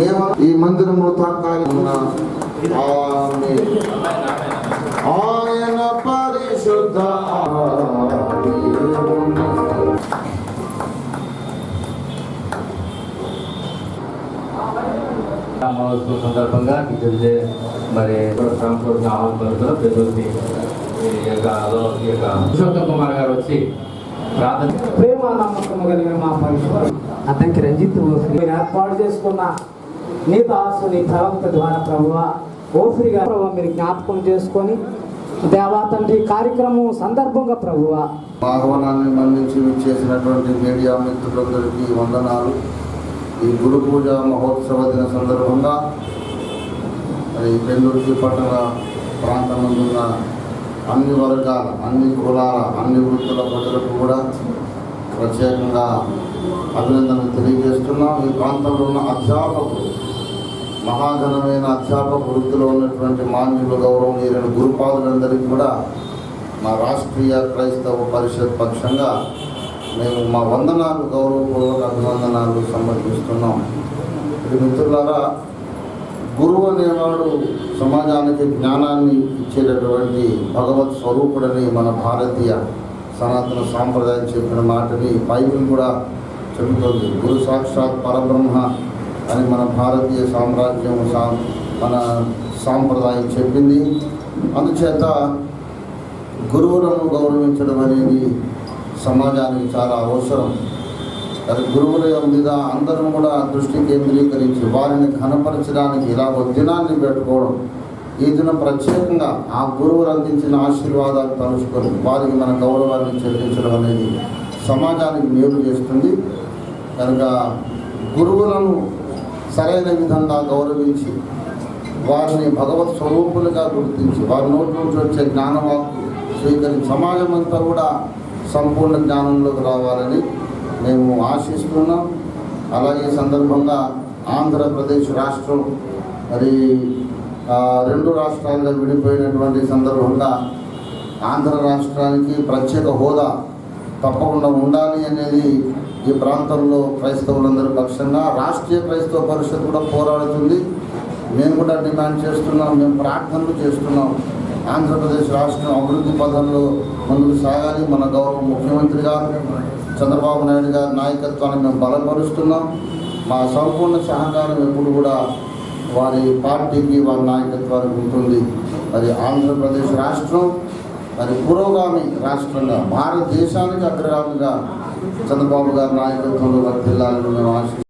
మేము ఈ మందిరంలో తాత్కాలిక. ఆయన పరిశుద్ధ మహోత్సవం సందర్భంగా టీచర్స్ మరి ట్రాన్స్పోర్ట్ ఆహ్వానితులు ప్రతి ఈ యొక్క లో- ఈ యొక్క పురుషోత్తం కుమార్ గారు వచ్చి ప్రార్థన ప్రేమ నమ్మకం కలిగిన మా పరిశుభ్ర అతనికి రంజిత్ ఏర్పాటు చేసుకున్న నీ దాసు నీ ప్రవక్త ద్వారా ప్రభువ ఓఫ్రిగా ప్రభు మీరు జ్ఞాపకం చేసుకొని దేవా తండ్రి కార్యక్రమం సందర్భంగా ప్రభువ. ఆహ్వానాన్ని మన్నించి చేసినటువంటి మీడియా మిత్రులందరికీ వందనాలు. ఈ గురు పూజ మహోత్సవ దిన సందర్భంగా ఈ పెందుర్తి పట్టణ ప్రాంతమందున్న అన్ని వర్గాల అన్ని కులాల అన్ని వృత్తుల ప్రజలకు కూడా ప్రత్యేకంగా అభినందనలు తెలియజేస్తున్నాం. ఈ ప్రాంతంలో ఉన్న అధ్యాపకులు మహాఘనమైన అధ్యాపక వృత్తిలో ఉన్నటువంటి మాన్యులు గౌరవనీయులైన గురుపాదులందరికీ కూడా మా రాష్ట్రీయ క్రైస్తవ పరిషత్ పక్షంగా మేము మా వందనాలు గౌరవపూర్వక అభివందనాలు సమర్పిస్తున్నాం. మిత్రులారా గురువు అనేవాడు సమాజానికి జ్ఞానాన్ని ఇచ్చేటటువంటి భగవత్ స్వరూపుడని మన భారతీయ సనాతన సాంప్రదాయం చెప్పిన మాటని బైబిల్ కూడా చెబుతుంది. గురు సాక్షాత్ పరబ్రహ్మ అని మన భారతీయ సామ్రాజ్యం సా మన సాంప్రదాయం చెప్పింది. అందుచేత గురువులను గౌరవించడం అనేది సమాజానికి చాలా అవసరం. అది గురువుల మీద అందరం కూడా దృష్టి కేంద్రీకరించి వారిని ఘనపరచడానికి ఇలా ఒక దినాన్ని పెట్టుకోవడం. ఈ దినం ప్రత్యేకంగా ఆ గురువులు అందించిన ఆశీర్వాదాలు తలుచుకొని వారికి మన గౌరవాన్ని చెల్లించడం అనేది సమాజానికి మేలు చేస్తుంది. కనుక గురువులను సరైన విధంగా గౌరవించి వారిని భగవత్ స్వరూపులుగా గుర్తించి వారి నోటి నుంచి వచ్చే జ్ఞానవాక్కు స్వీకరించి సమాజం అంతా కూడా సంపూర్ణ జ్ఞానంలోకి రావాలని మేము ఆశిస్తున్నాం. అలాగే సందర్భంగా ఆంధ్రప్రదేశ్ రాష్ట్రం మరి రెండు రాష్ట్రాలుగా విడిపోయినటువంటి సందర్భంగా ఆంధ్ర రాష్ట్రానికి ప్రత్యేక హోదా తప్పకుండా ఉండాలి అనేది ఈ ప్రాంతంలో క్రైస్తవులందరూ పక్షంగా రాష్ట్రీయ క్రైస్తవ పరిషత్ కూడా పోరాడుతుంది. మేము కూడా డిమాండ్ చేస్తున్నాం మేము ప్రార్థనలు చేస్తున్నాం. ఆంధ్రప్రదేశ్ రాష్ట్రం అభివృద్ధి పథంలో ముందుకు సాగాలి. మన గౌరవ ముఖ్యమంత్రి గారు చంద్రబాబు నాయుడు గారి నాయకత్వాన్ని మేము బలపరుస్తున్నాం. మా సంపూర్ణ సహకారం ఎప్పుడు కూడా వారి పార్టీకి వారి నాయకత్వానికి ఉంటుంది. మరి ఆంధ్రప్రదేశ్ రాష్ట్రం. మరి పురోగామి రాష్ట్రంగా భారతదేశానికి అగ్రగామిగా చంద్రబాబు గారి నాయకత్వంలో వర్తిల్లాలని మేము ఆశిస్తున్నాం